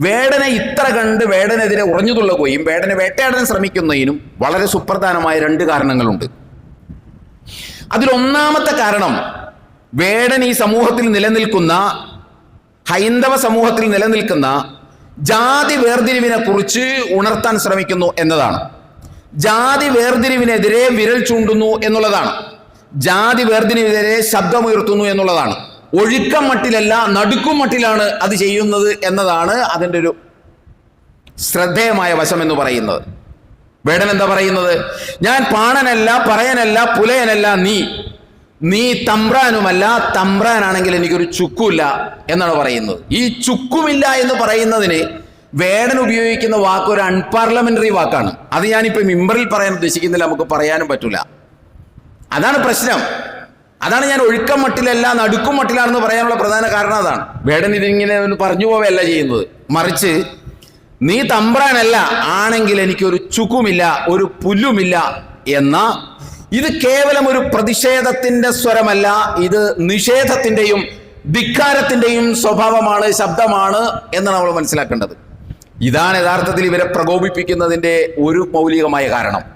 വേടനെ ഇത്ര കണ്ട് വേടനെതിരെ ഉറഞ്ഞുതുള്ളുകയും വേടനെ വേട്ടയാടാൻ ശ്രമിക്കുന്നതിനും വളരെ സുപ്രധാനമായ രണ്ട് കാരണങ്ങളുണ്ട്. അതിലൊന്നാമത്തെ കാരണം വേടൻ ഈ സമൂഹത്തിൽ നിലനിൽക്കുന്ന ഹൈന്ദവ സമൂഹത്തിൽ നിലനിൽക്കുന്ന ജാതി വേർതിരിവിനെ കുറിച്ച് ഉണർത്താൻ ശ്രമിക്കുന്നു എന്നതാണ്. ജാതി വേർതിരിവിനെതിരെ വിരൽ ചൂണ്ടുന്നു എന്നുള്ളതാണ്. ജാതി വേർതിരിവിനെതിരെ ശബ്ദമുയർത്തുന്നു എന്നുള്ളതാണ്. ഒഴുക്കം മട്ടിലല്ല നടുക്കും മട്ടിലാണ് അത് ചെയ്യുന്നത് എന്നതാണ് അതിന്റെ ഒരു ശ്രദ്ധേയമായ വശം എന്ന് പറയുന്നത്. വേടൻ എന്താ പറയുന്നത്? ഞാൻ പാണനല്ല പറയനല്ല പുലയനല്ല നീ. നീ തമ്പ്രാനുമല്ല തമ്പ്രാനാണെങ്കിൽ എനിക്കൊരു ചുക്കുമില്ല എന്നാണ് പറയുന്നത്. ഈ ചുക്കുമില്ല എന്ന് പറയുന്നതിന് വേടൻ ഉപയോഗിക്കുന്ന വാക്ക് ഒരു അൺപാർലമെന്ററി വാക്കാണ്. അത് ഞാനിപ്പോൾ മിമ്പറിൽ പറയാൻ ഉദ്ദേശിക്കുന്നില്ല നമുക്ക് പറയാനും പറ്റൂല. അതാണ് പ്രശ്നം. അതാണ് ഞാൻ ഒഴുക്കം മട്ടിലല്ല നടുക്കും മട്ടിലാണെന്ന് പറയാനുള്ള പ്രധാന കാരണം അതാണ്. വേടൻ ഇതിങ്ങനെ ഒന്ന് പറഞ്ഞു പോവുകയല്ല ചെയ്യുന്നത്. മറിച്ച് നീ തമ്പ്രാനല്ല ആണെങ്കിൽ എനിക്കൊരു ചുക്കുമില്ല ഒരു പുല്ലുമില്ല എന്ന ഇത് കേവലം ഒരു പ്രതിഷേധത്തിന്റെ സ്വരമല്ല ഇത് നിഷേധത്തിന്റെയും ധിക്കാരത്തിന്റെയും സ്വഭാവമാണ് ശബ്ദമാണ് എന്ന് നമ്മൾ മനസ്സിലാക്കേണ്ടത്. ഇതാണ് യഥാർത്ഥത്തിൽ ഇവരെ പ്രകോപിപ്പിക്കുന്നതിന്റെ ഒരു മൗലികമായ കാരണം.